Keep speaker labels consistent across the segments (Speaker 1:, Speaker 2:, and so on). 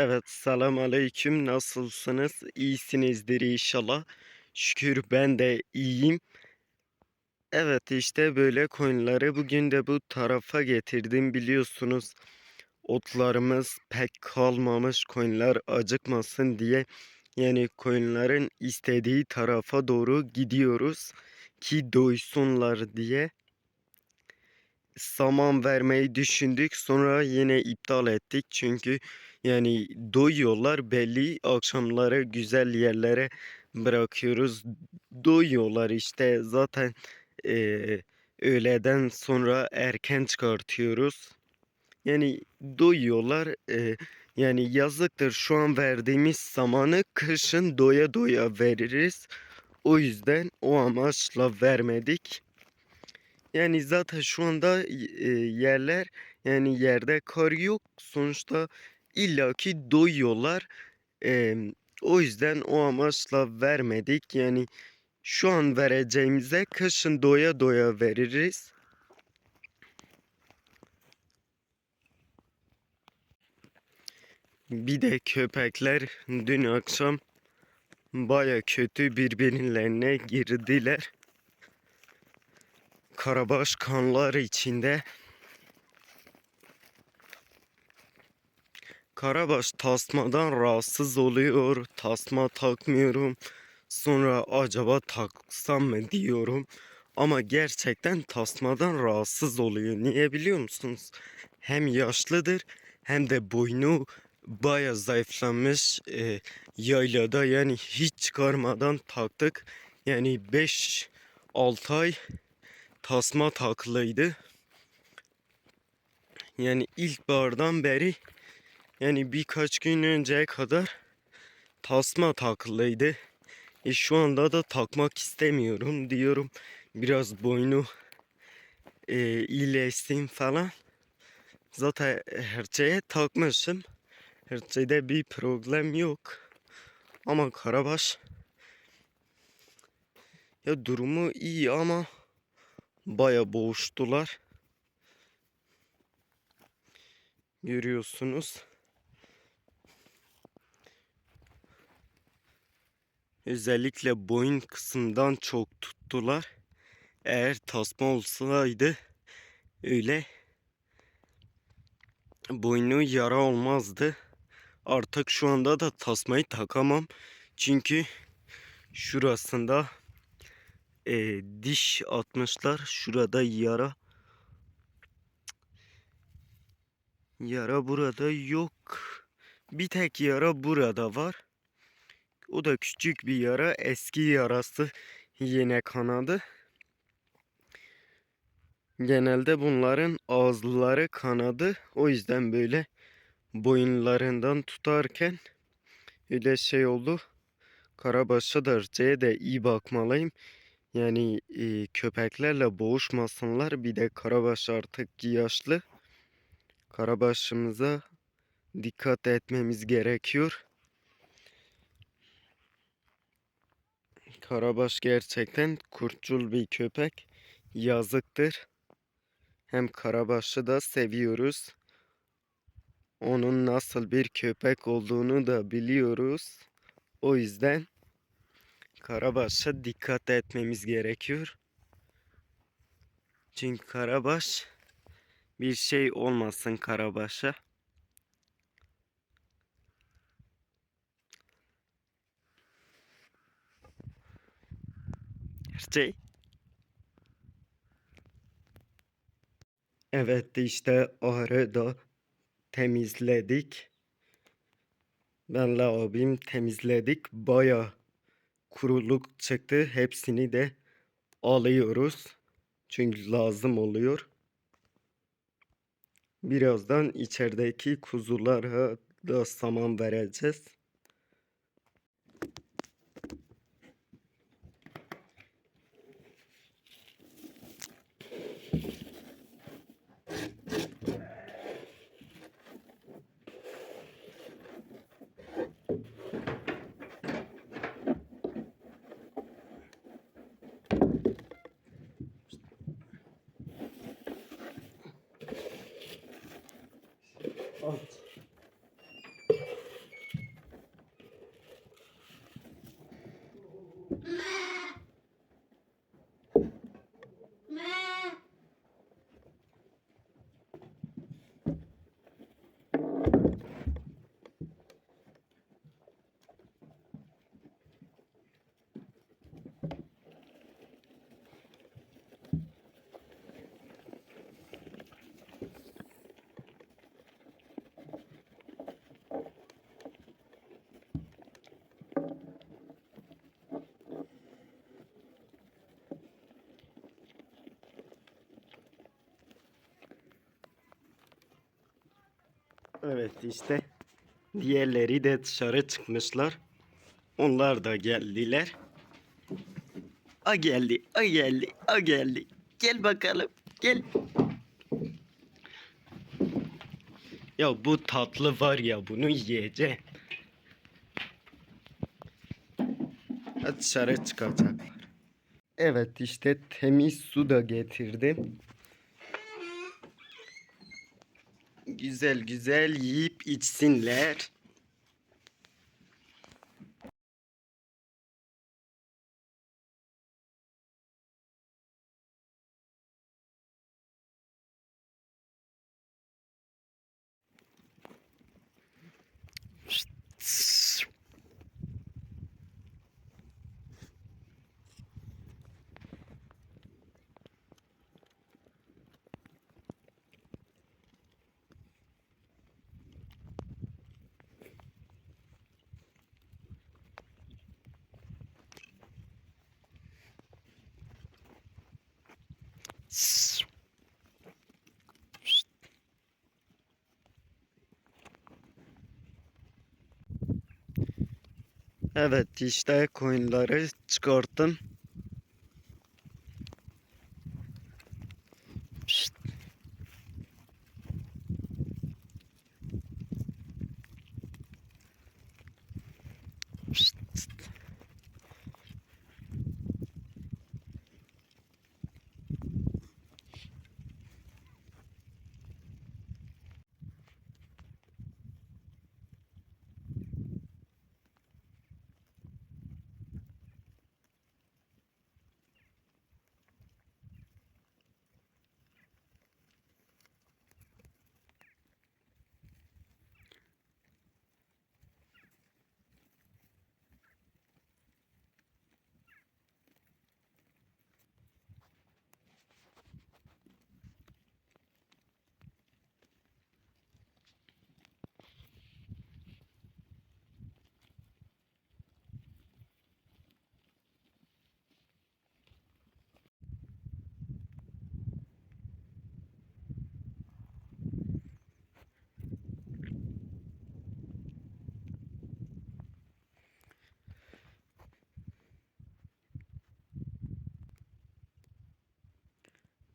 Speaker 1: Evet, selam aleyküm. Nasılsınız? İyisinizdir inşallah. Şükür ben de iyiyim. Evet, işte böyle koyunları bugün de bu tarafa getirdim biliyorsunuz. Otlarımız pek kalmamış koyunlar acıkmasın diye. Yani koyunların istediği tarafa doğru gidiyoruz ki doysunlar diye. Saman vermeyi düşündük sonra yine iptal ettik çünkü yani doyuyorlar belli akşamları güzel yerlere bırakıyoruz doyuyorlar işte zaten eee, öğleden sonra erken çıkartıyoruz yani doyuyorlar eee, yani yazıktır şu an verdiğimiz samanı kışın doya doya veririz o yüzden o amaçla vermedik. Yani zaten şu anda e, yerler yani yerde kar yok. Sonuçta illaki doyuyorlar. E, o yüzden o amaçla vermedik. Yani şu an vereceğimize kışın doya doya veririz. Bir de köpekler dün akşam baya kötü birbirlerine girdiler. Karabaş kanlar içinde. Karabaş tasmadan rahatsız oluyor. Tasma takmıyorum. Sonra acaba taksam mı diyorum. Ama gerçekten tasmadan rahatsız oluyor. Niye biliyor musunuz? Hem yaşlıdır hem de boynu baya zayıflamış. Ee, yaylada yani hiç çıkarmadan taktık. Yani 5-6 ay tasma takılıydı. Yani ilkbahardan beri yani birkaç gün önceye kadar tasma takılıydı. E şu anda da takmak istemiyorum diyorum. Biraz boynu e, iyileşsin falan. Zaten her şeye takmışım. Her şeyde bir problem yok. Ama Karabaş ya durumu iyi ama baya boğuştular. Görüyorsunuz. Özellikle boyun kısımdan çok tuttular. Eğer tasma olsaydı öyle boynu yara olmazdı. Artık şu anda da tasmayı takamam. Çünkü şurasında e, diş atmışlar. Şurada yara. Yara burada yok. Bir tek yara burada var. O da küçük bir yara. Eski yarası yine kanadı. Genelde bunların ağızları kanadı. O yüzden böyle boyunlarından tutarken öyle şey oldu. Karabaş'a da de iyi bakmalıyım. Yani e, köpeklerle boğuşmasınlar. Bir de karabaş artık yaşlı. Karabaşımıza dikkat etmemiz gerekiyor. Karabaş gerçekten kurtçul bir köpek. Yazıktır. Hem Karabaş'ı da seviyoruz. Onun nasıl bir köpek olduğunu da biliyoruz. O yüzden Karabaş'a dikkat etmemiz gerekiyor. Çünkü Karabaş bir şey olmasın Karabaş'a. Her şey. Evet işte ahırı da temizledik. Benle abim temizledik. Baya kuruluk çıktı. Hepsini de alıyoruz. Çünkü lazım oluyor. Birazdan içerideki kuzulara da saman vereceğiz. Okay. Evet işte diğerleri de dışarı çıkmışlar. Onlar da geldiler. A geldi, a geldi, a geldi. Gel bakalım, gel. Ya bu tatlı var ya bunu yiyeceğim. Dışarı çıkacaklar. Evet işte temiz su da getirdim. Güzel güzel yiyip içsinler. Evet işte koyunları çıkarttım.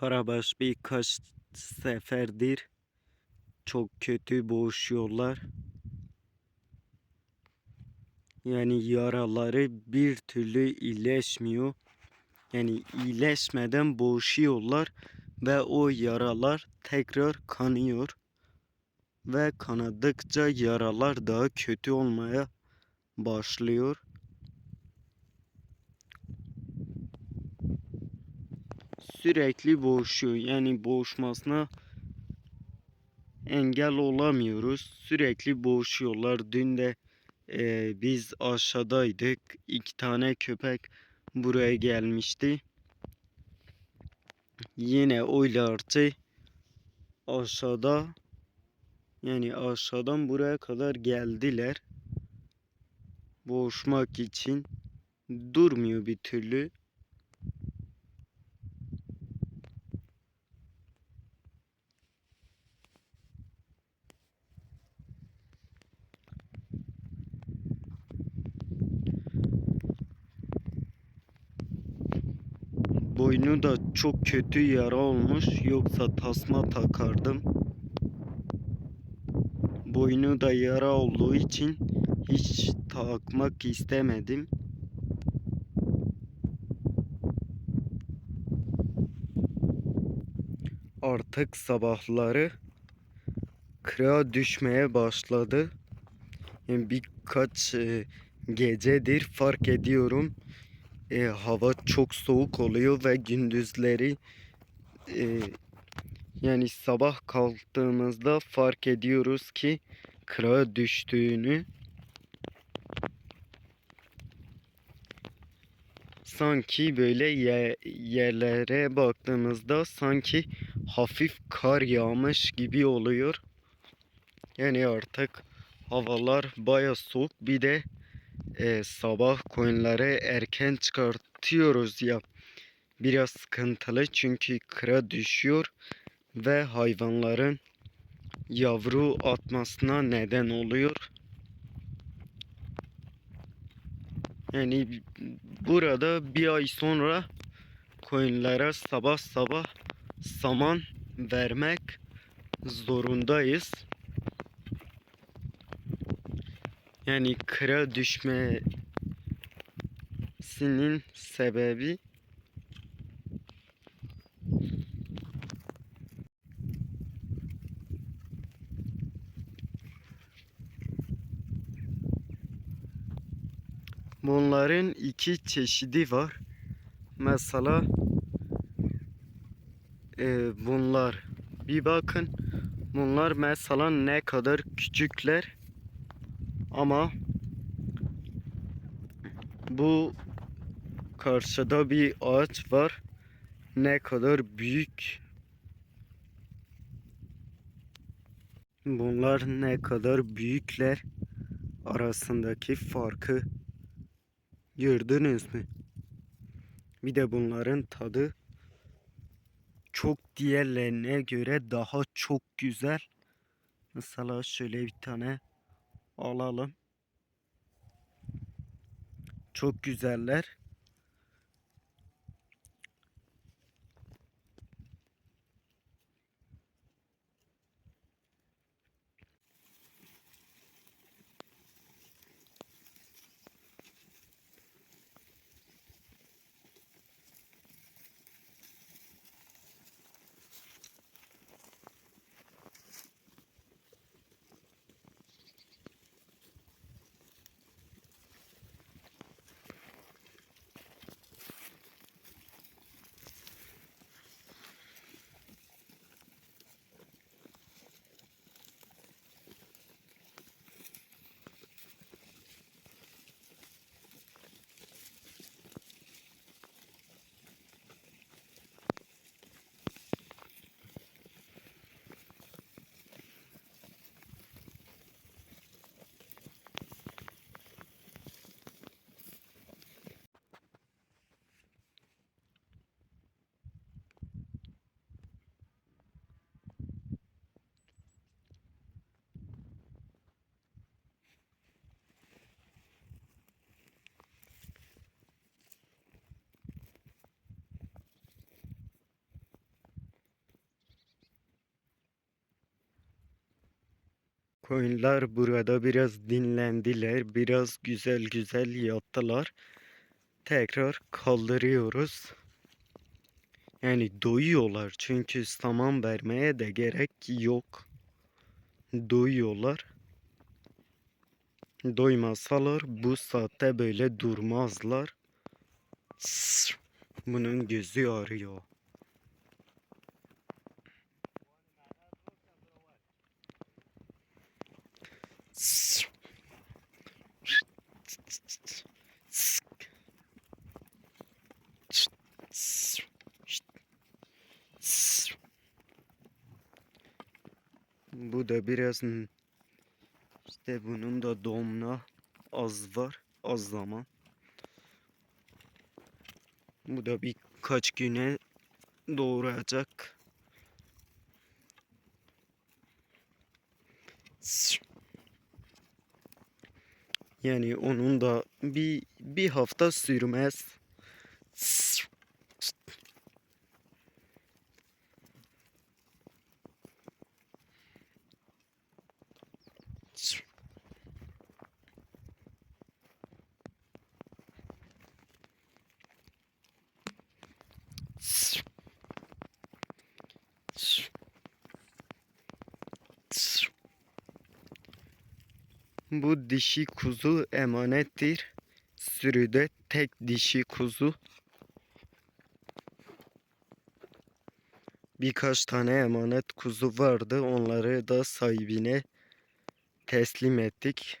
Speaker 1: Karabaş birkaç seferdir çok kötü boğuşuyorlar. Yani yaraları bir türlü iyileşmiyor. Yani iyileşmeden boğuşuyorlar ve o yaralar tekrar kanıyor. Ve kanadıkça yaralar daha kötü olmaya başlıyor. Sürekli boğuşuyor. Yani boğuşmasına engel olamıyoruz. Sürekli boğuşuyorlar. Dün de e, biz aşağıdaydık. İki tane köpek buraya gelmişti. Yine oylardı. Aşağıda yani aşağıdan buraya kadar geldiler. Boğuşmak için durmuyor bir türlü. Boynu da çok kötü yara olmuş. Yoksa tasma takardım. Boynu da yara olduğu için hiç takmak istemedim. Artık sabahları kıra düşmeye başladı. Yani birkaç e, gecedir fark ediyorum e, hava çok soğuk oluyor ve gündüzleri e, yani sabah kalktığımızda fark ediyoruz ki kıra düştüğünü sanki böyle ye- yerlere baktığımızda sanki hafif kar yağmış gibi oluyor. Yani artık havalar baya soğuk bir de e, sabah koyunları erken çıkartıyoruz ya. Biraz sıkıntılı çünkü kıra düşüyor ve hayvanların yavru atmasına neden oluyor. Yani burada bir ay sonra koyunlara sabah sabah saman vermek zorundayız. Yani kıra düşmesinin sebebi Bunların iki çeşidi var. Mesela e, bunlar bir bakın bunlar mesela ne kadar küçükler ama bu karşıda bir ağaç var ne kadar büyük bunlar ne kadar büyükler arasındaki farkı gördünüz mü? Bir de bunların tadı çok diğerlerine göre daha çok güzel. Mesela şöyle bir tane alalım. Çok güzeller. Koyunlar burada biraz dinlendiler. Biraz güzel güzel yattılar. Tekrar kaldırıyoruz. Yani doyuyorlar çünkü saman vermeye de gerek yok. Doyuyorlar. Doymasalar bu saatte böyle durmazlar. Bunun gözü ağrıyor. Bu da biraz işte bunun da doğumuna az var. Az zaman. Bu da birkaç güne doğuracak. Yani onun da bir bir hafta sürmez. Bu dişi kuzu emanettir. Sürüde tek dişi kuzu. Birkaç tane emanet kuzu vardı. Onları da sahibine teslim ettik.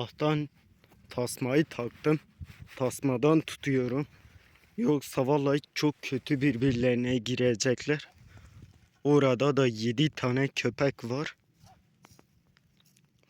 Speaker 1: Allah'tan tasmayı taktım. Tasmadan tutuyorum. Yoksa vallahi çok kötü birbirlerine girecekler. Orada da 7 tane köpek var.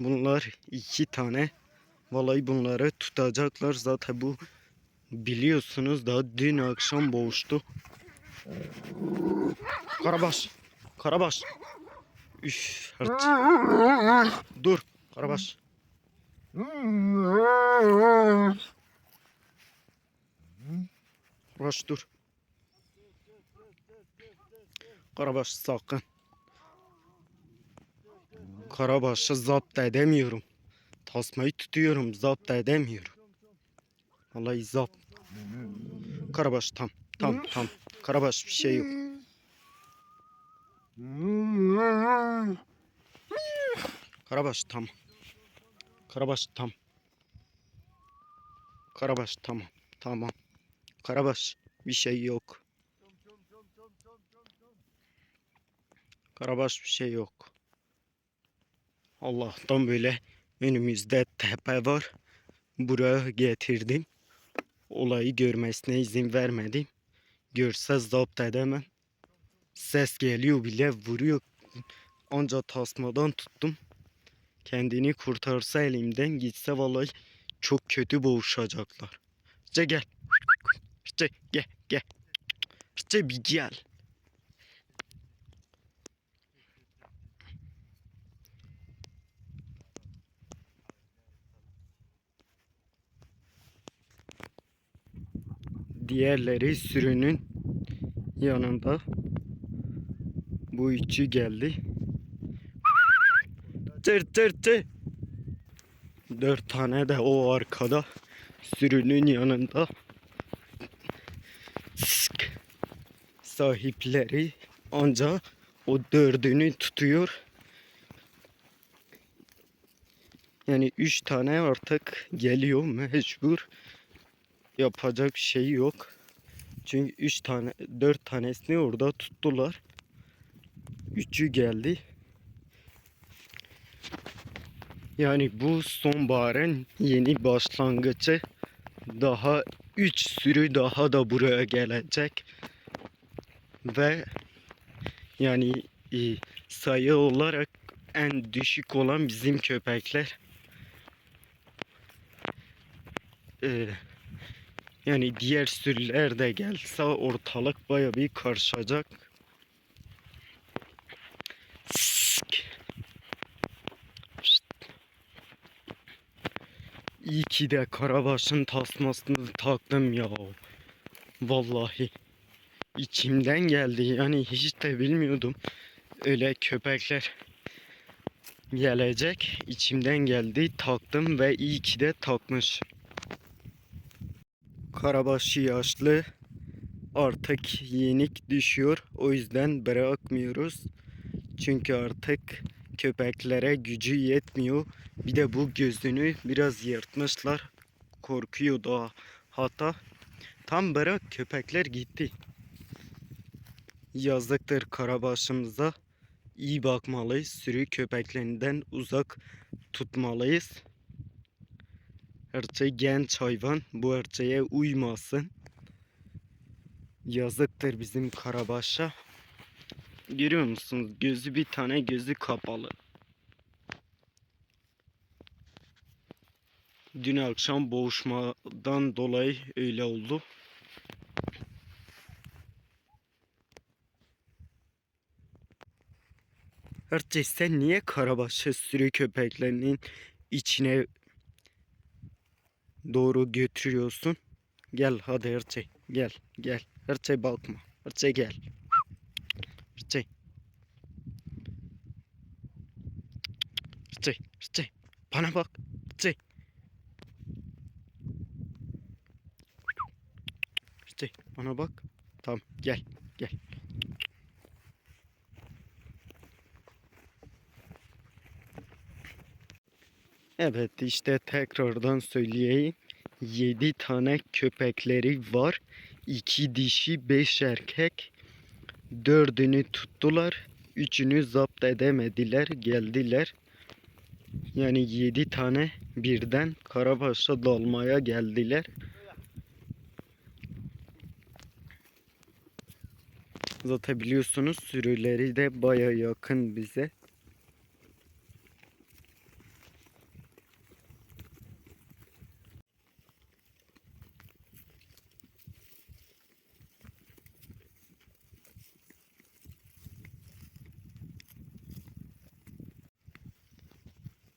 Speaker 1: Bunlar iki tane. Vallahi bunları tutacaklar. Zaten bu biliyorsunuz daha dün akşam boğuştu. Karabaş. Karabaş. Üf. Dur. Karabaş. Karabaş dur. Karabaş sakın. Karabaş'ı zapt edemiyorum. Tasmayı tutuyorum zapt edemiyorum. Vallahi zapt. Karabaş tam. Tam tam. Karabaş bir şey yok. Karabaş tam. Karabaş tam. Karabaş tamam. Tamam. Karabaş bir şey yok. Karabaş bir şey yok. Allah'tan böyle önümüzde tepe var. Buraya getirdim. Olayı görmesine izin vermedim. Görse zapt edemem. Ses geliyor bile vuruyor. Anca tasmadan tuttum. Kendini kurtarsa elimden gitse vallahi çok kötü boğuşacaklar. İşte gel. İşte gel gel. İşte bir gel. Diğerleri sürünün yanında. Bu üçü geldi. Tır tır tır. Dört tane de o arkada sürünün yanında. Sık. Sahipleri anca o dördünü tutuyor. Yani üç tane artık geliyor mecbur. Yapacak şey yok. Çünkü üç tane, dört tanesini orada tuttular. Üçü geldi. Yani bu sonbaharın yeni başlangıcı. Daha 3 sürü daha da buraya gelecek. Ve yani e, sayı olarak en düşük olan bizim köpekler. E, yani diğer sürüler de gelse ortalık baya bir karışacak. İyi ki de Karabaş'ın tasmasını taktım ya. Vallahi. içimden geldi. Yani hiç de bilmiyordum. Öyle köpekler gelecek. İçimden geldi. Taktım ve iyi ki de takmış. Karabaş yaşlı. Artık yenik düşüyor. O yüzden bırakmıyoruz. Çünkü artık köpeklere gücü yetmiyor. Bir de bu gözünü biraz yırtmışlar. Korkuyor da hatta. Tam bırak köpekler gitti. Yazıktır karabaşımıza. İyi bakmalıyız. Sürü köpeklerinden uzak tutmalıyız. Erçe genç hayvan. Bu erçeğe uymasın. Yazıktır bizim karabaşa. Görüyor musunuz? Gözü bir tane gözü kapalı. Dün akşam boğuşmadan dolayı öyle oldu. Erçe sen niye karabaşı sürü köpeklerinin içine doğru götürüyorsun. Gel hadi Erçey gel gel. Erçey bakma. Erçey gel. Erçey. Bana bak. Erçey. Erçey bana bak. Tamam gel gel. Evet işte tekrardan söyleyeyim. 7 tane köpekleri var. 2 dişi 5 erkek. Dördünü tuttular. Üçünü zapt edemediler. Geldiler. Yani 7 tane birden Karabaş'a dalmaya geldiler. Zaten biliyorsunuz sürüleri de baya yakın bize.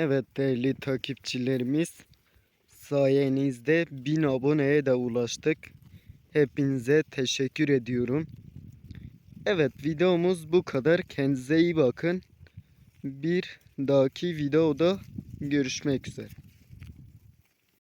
Speaker 1: Evet değerli takipçilerimiz sayenizde 1000 aboneye de ulaştık. Hepinize teşekkür ediyorum. Evet videomuz bu kadar. Kendinize iyi bakın. Bir dahaki videoda görüşmek üzere.